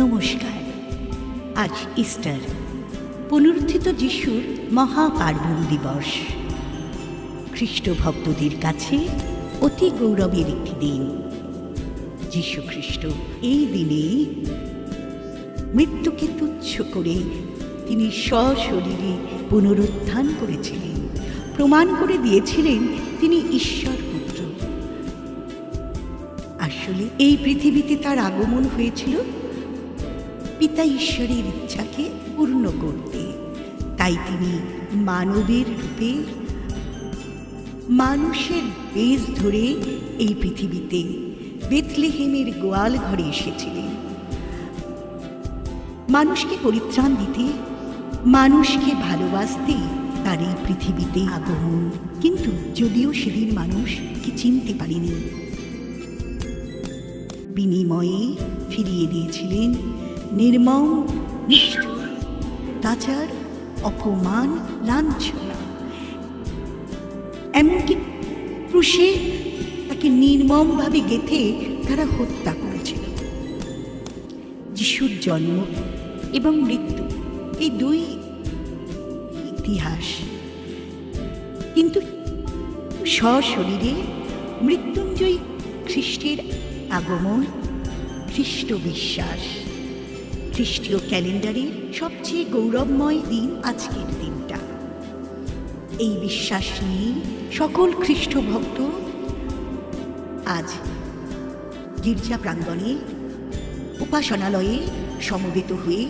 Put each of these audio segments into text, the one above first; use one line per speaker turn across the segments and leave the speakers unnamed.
নমস্কার। আজ ইস্টার, পুনরুত্থিত যিশুর মহাপার্বণ দিবস। খ্রিস্ট ভক্তদের কাছে অতি গৌরবের একটি দিন। যীশু খ্রিস্ট এই দিনে মৃত্যুকে তুচ্ছ করে তিনি সশরীরে পুনরুত্থান করেছিলেন। প্রমাণ করে দিয়েছিলেন তিনি ঈশ্বর পুত্র আসলে এই পৃথিবীতে তার আগমন হয়েছিল পিতা ঈশ্বরের ইচ্ছাকে পূর্ণ করতে। তাই তিনি মানবের রূপে মানুষের বেশ ধরে এই পৃথিবীতে বেতলেহেমের গোয়াল ঘরে এসেছিলেন। মানুষকে পরিত্রাণ দিতে, মানুষকে ভালোবাসতে তার এই পৃথিবীতে আগমন। কিন্তু যদিও সেদিন মানুষ কি চিনতে পারেনি। বিনিময়ে ফিরিয়ে দিয়েছিলেন নির্মম, নিষ্ঠুর তাচার অপমান, লাঞ্ছনা। এমনকি ক্রুশে তাকে নির্মমভাবে গেথে তারা হত্যা করেছিল। যিশুর জন্ম এবং মৃত্যু এই দুই ইতিহাস। কিন্তু সশরীরে মৃত্যুঞ্জয়ী খ্রিস্টের আগমন খ্রিস্ট বিশ্বাস খ্রিস্টীয় ক্যালেন্ডারের সবচেয়ে গৌরবময় দিন আজকের দিনটা। এই বিশ্বাস নিয়ে সকল খ্রিস্ট ভক্ত আজ গির্জা প্রাঙ্গণে উপাসনালয়ে সমবেত হয়ে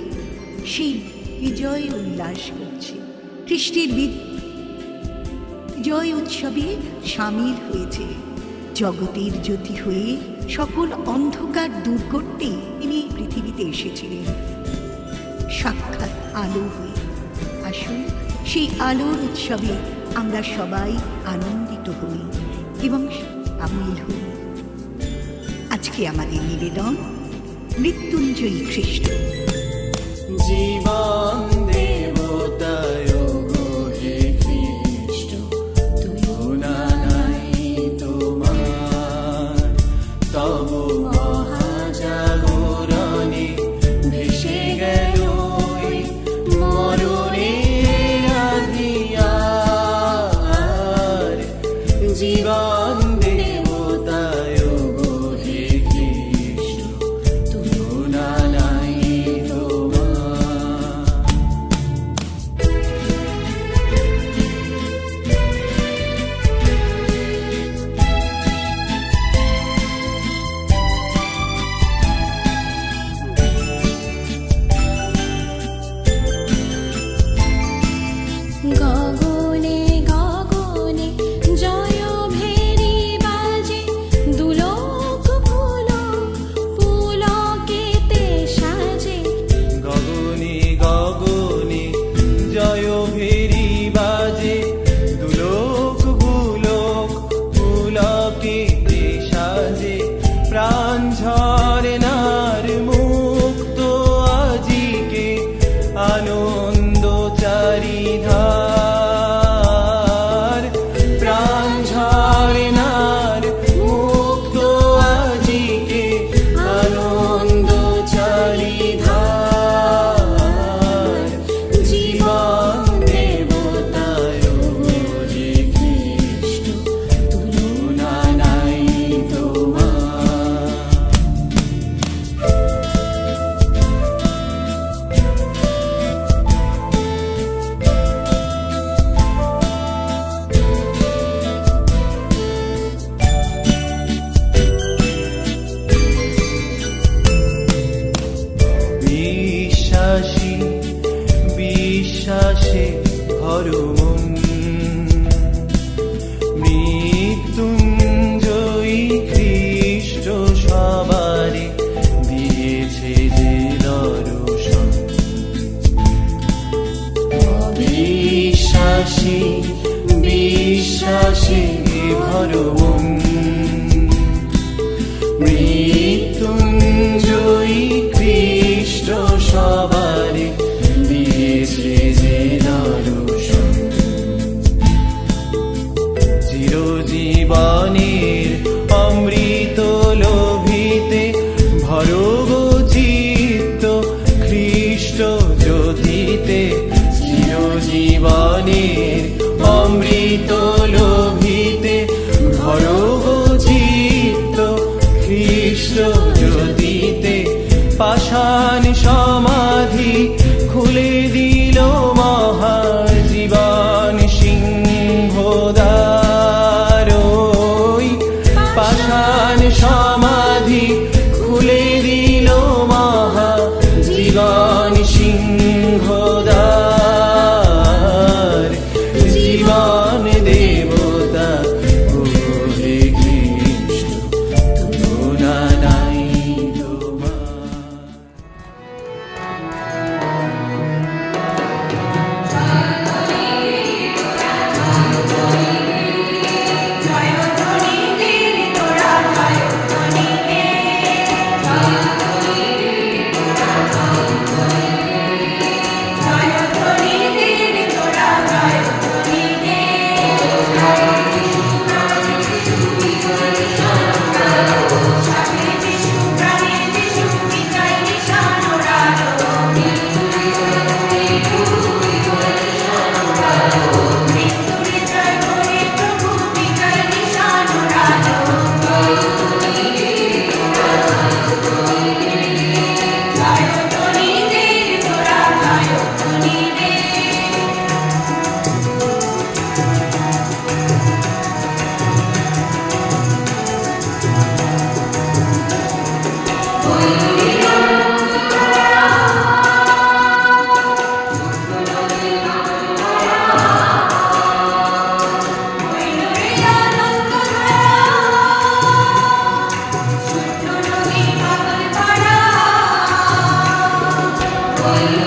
সেই বিজয় উল্লাস করছে। খ্রিস্টের বিজয় উৎসবে সামিল হয়েছে। জগতের জ্যোতি হয়ে সকল অন্ধকার দূর করতে তিনি পৃথিবীতে এসেছিলেন। সাক্ষাৎ আলো হয়ে। আসুন সেই আলোর উৎসবে আমরা সবাই আনন্দিত হই এবং সামিল হই। আজকে আমাদের নিবেদন মৃত্যুঞ্জয়ী খ্রিস্ট
জীবন morir. Hallelujah.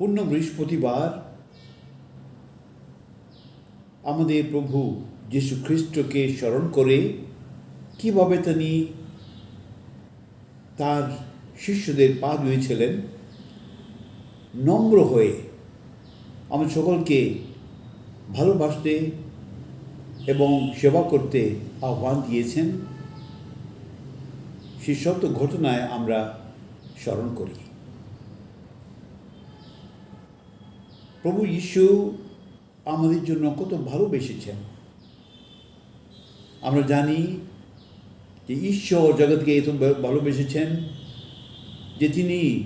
পূর্ণ
বৃহস্পতিবার আমাদের প্রভু যীশু খ্রিস্টকে স্মরণ করে কীভাবে তিনি তার শিষ্যদের পা ধুয়েছিলেন, নম্র হয়ে আমাদের সকলকে ভালোবাসতে এবং সেবা করতে আহ্বান দিয়েছেন। সেই সত্য ঘটনায় আমরা স্মরণ করি। প্রভু যীশু আমাদের জন্য কত ভালোবেসেছেন। আমরা জানি যে ঈশ্বর জগৎকে এত ভালোবেসেছেন যে তিনি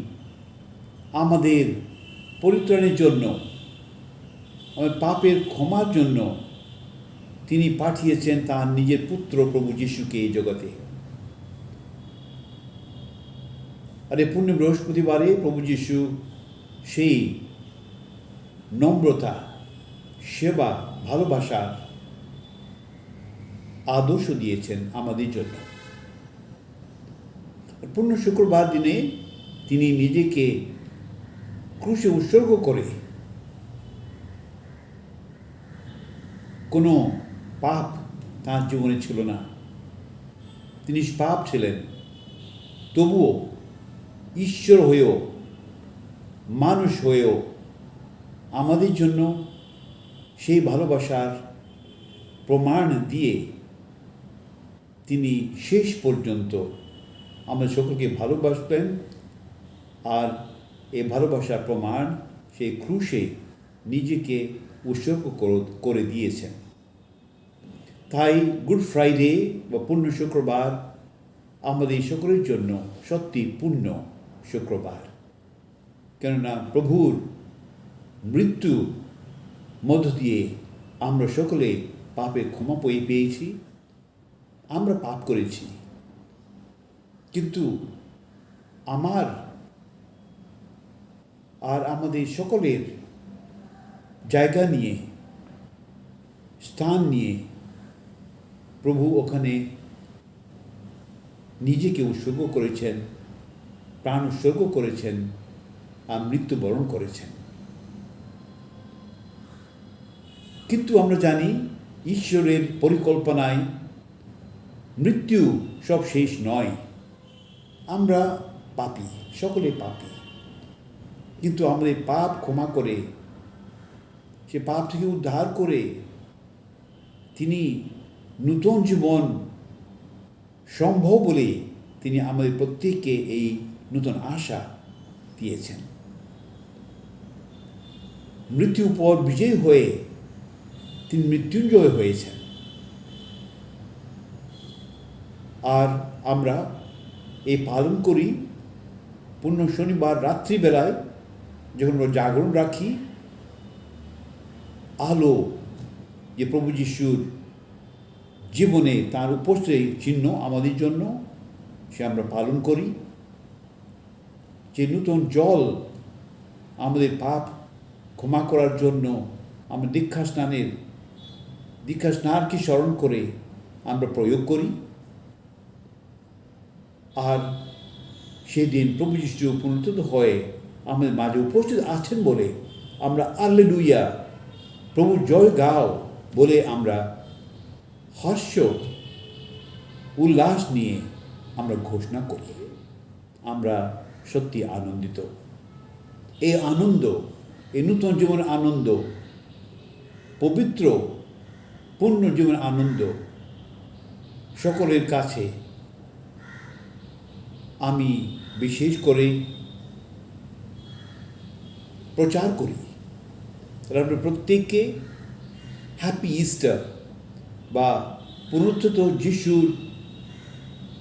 আমাদের পরিত্রাণের জন্য, আমাদের পাপের ক্ষমার জন্য তিনি পাঠিয়েছেন তার নিজের পুত্র প্রভু যিশুকে এই জগতে। আর পূর্ণ বৃহস্পতিবারে প্রভু যিশু সেই নম্রতা, সেবা ভালোবাসার আদর্শ দিয়েছেন আমাদের জন্য। পূর্ণ শুক্রবার দিনে তিনি নিজেকে ক্রুশে উৎসর্গ করে কোনো পাপ তার জীবনে ছিল না। তিনি পাপ ছিলেন। তবুও ঈশ্বর হয়েও, মানুষ হয়েও আমাদের জন্য সেই ভালোবাসার প্রমাণ দিয়ে তিনি শেষ পর্যন্ত আমরা সকলকে ভালোবাসবেন। আর এই ভালোবাসার প্রমাণ সেই ক্রুশে নিজেকে উৎসর্গ করে দিয়েছেন। তাই গুড ফ্রাইডে বা পূর্ণ শুক্রবার আমাদের সকলের জন্য সত্যি পূর্ণ শুক্রবার। কেননা প্রভুর মৃত্যু মধ্য দিয়ে আমরা সকলে পাপের ক্ষমা পেয়ে পেয়েছি, আমরা পাপ করেছি। কিন্তু আমার আর আমাদের সকলের জায়গা নিয়ে, স্থান নিয়ে প্রভু ওখানে নিজেকে উৎসর্গ করেছেন, প্রাণ উৎসর্গ করেছেন আর মৃত্যুবরণ করেছেন। কিন্তু আমরা জানি ঈশ্বরের পরিকল্পনায় মৃত্যু সব শেষ নয়। আমরা পাপি, সকলে পাপি। কিন্তু আমাদের পাপ ক্ষমা করে, সে পাপ থেকে উদ্ধার করে তিনি নূতন জীবন সম্ভব বলে তিনি আমাদের প্রত্যেককে এই নূতন আশা দিয়েছেন। মৃত্যুর পর বিজয় হয়ে তিনি মৃত্যুঞ্জয় হয়েছেন। আর আমরা এই পালন করি পূর্ণ শনিবার রাত্রিবেলায় যখন আমরা জাগরণ রাখি, আলো যে প্রভু যিশুর জীবনে তার উপস্থিত চিহ্ন আমাদের জন্য, সে আমরা পালন করি। যে নূতন জল আমাদের পাপ ক্ষমা করার জন্য আমরা দীক্ষা স্নানের দীক্ষা স্নানকে স্মরণ করে আমরা প্রয়োগ করি? আর সেদিন প্রভু যিশু পুনরুত্থিত হয়ে আমাদের মাঝে উপস্থিত আছেন বলে আমরা আল্লেলুইয়া প্রভু জয় গাও বলে আমরা হর্ষ উল্লাস নিয়ে আমরা ঘোষণা করি। আমরা সত্যি আনন্দিত। এই আনন্দ, এই নূতন জীবনের আনন্দ, পবিত্র পূর্ণ জীবনের আনন্দ সকলের কাছে। আমি বিশেষ করে প্রচার করি। আমরা প্রত্যেককে হ্যাপি ইস্টার বা পুনরুত্থিত যিশুর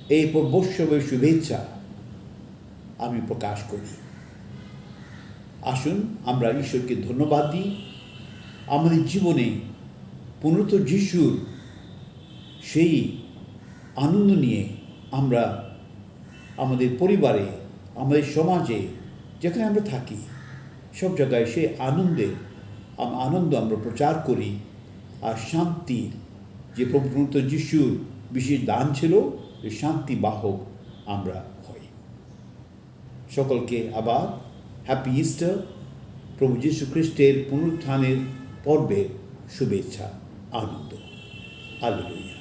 এই বৈষ্ণবের শুভেচ্ছা আমি প্রকাশ করি। আসুন আমরা ঈশ্বরকে ধন্যবাদ দিই। আমাদের জীবনে পুনরুত্থ যিশুর সেই আনন্দ নিয়ে আমরা আমাদের পরিবারে, আমাদের সমাজে, যেখানে আমরা থাকি, সব জায়গায় সেই আনন্দে আনন্দ আমরা প্রচার করি আর শান্তির যে প্রভু যিশুর বিশেষ দান ছিল শান্তি বাহক আমরা হই সকলকে আবার হ্যাপি ইস্টার প্রভু যীশু খ্রিস্টের পুনরুত্থানের পর্বের শুভেচ্ছা। アるンとアレルヤ